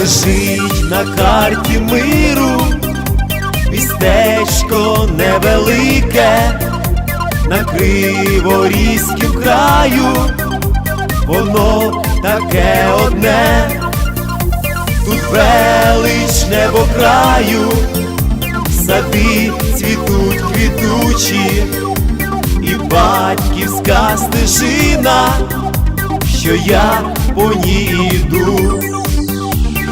на карті миру, містечко невелике, на криворізькім краю, воно таке одне, тут велич небо краю, сади цвітуть квітучі, і батьківська стежина, що я по ній іду.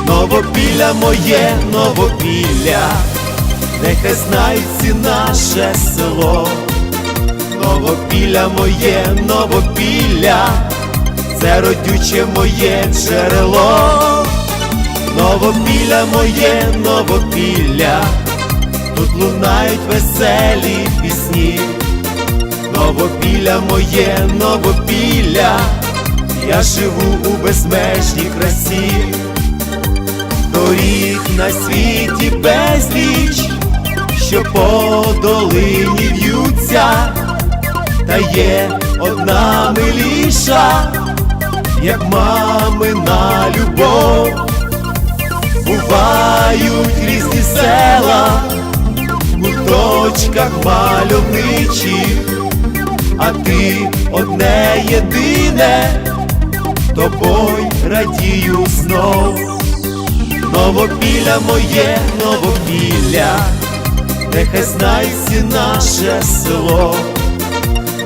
Новопілля моє, новопілля, нехай знають наше село. Новопілля моє, новопілля, це родюче моє джерело. Новопілля моє, новопілля, тут лунають веселі пісні. Новопілля моє, новопілля, я живу у безмежній красі. Доріг на світі безліч, що по долині в'ються, та є одна миліша, як мамина любов, бувають різні села, в куточках мальовничих, а ти одне єдине, тобой радію знов. Новопілля моє, новопілля, нехай знає всі наше село.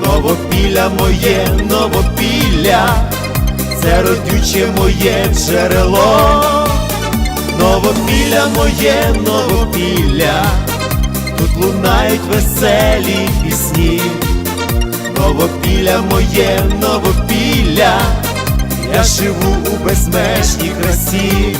Новопілля моє, новопілля, це родюче моє джерело. Новопілля моє, новопілля, тут лунають веселі пісні. Новопілля моє, новопілля, я живу у безмежній красі.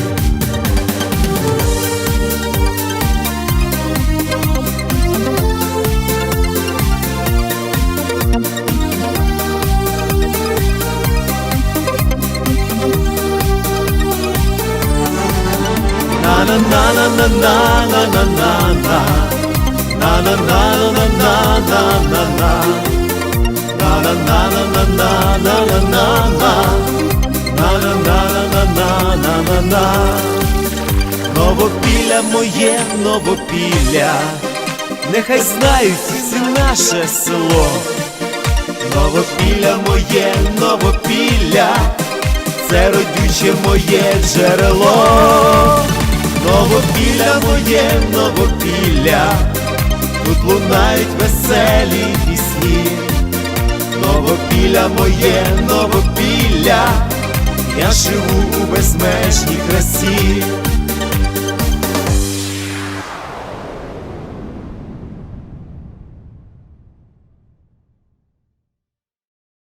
Новопілля моє, новопілля, нехай знають всі наше село. Новопілля моє, новопілля, це родюче моє джерело. Новопілля моє, новопілля, тут лунають веселі пісні. Новопілля моє, новопілля, я живу у безмежній красі.